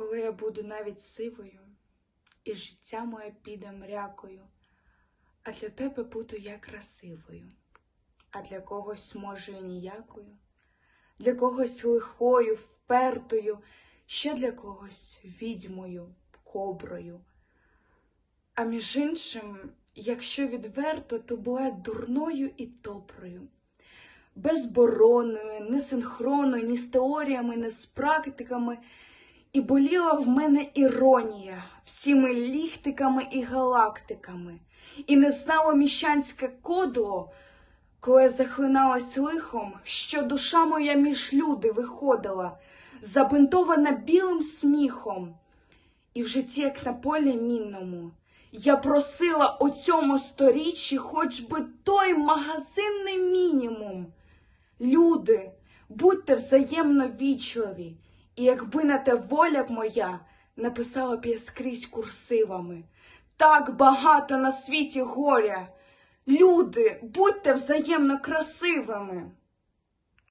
коли я буду навіть сивою, і життя моє піде мрякою, а для тебе буду я красивою, а для когось, може, і ніякою, для когось лихою, впертою, ще для когось відьмою, коброю. А між іншим, якщо відверто, то була дурною і доброю, безборонною, несинхронною, ні з теоріями, ні з практиками. І боліла в мене іронія всіми ліхтиками і галактиками, і не знало міщанське кодло, коли захлиналась лихом, що душа моя між люди виходила, забинтована білим сміхом. І в житті, як на полі мінному, я просила у цьому сторіччі хоч би той магазинний мінімум. Люди, будьте взаємно вічливі, і якби на те воля б моя, написала б я скрізь курсивами. Так багато на світі горя. Люди, будьте взаємно красивими.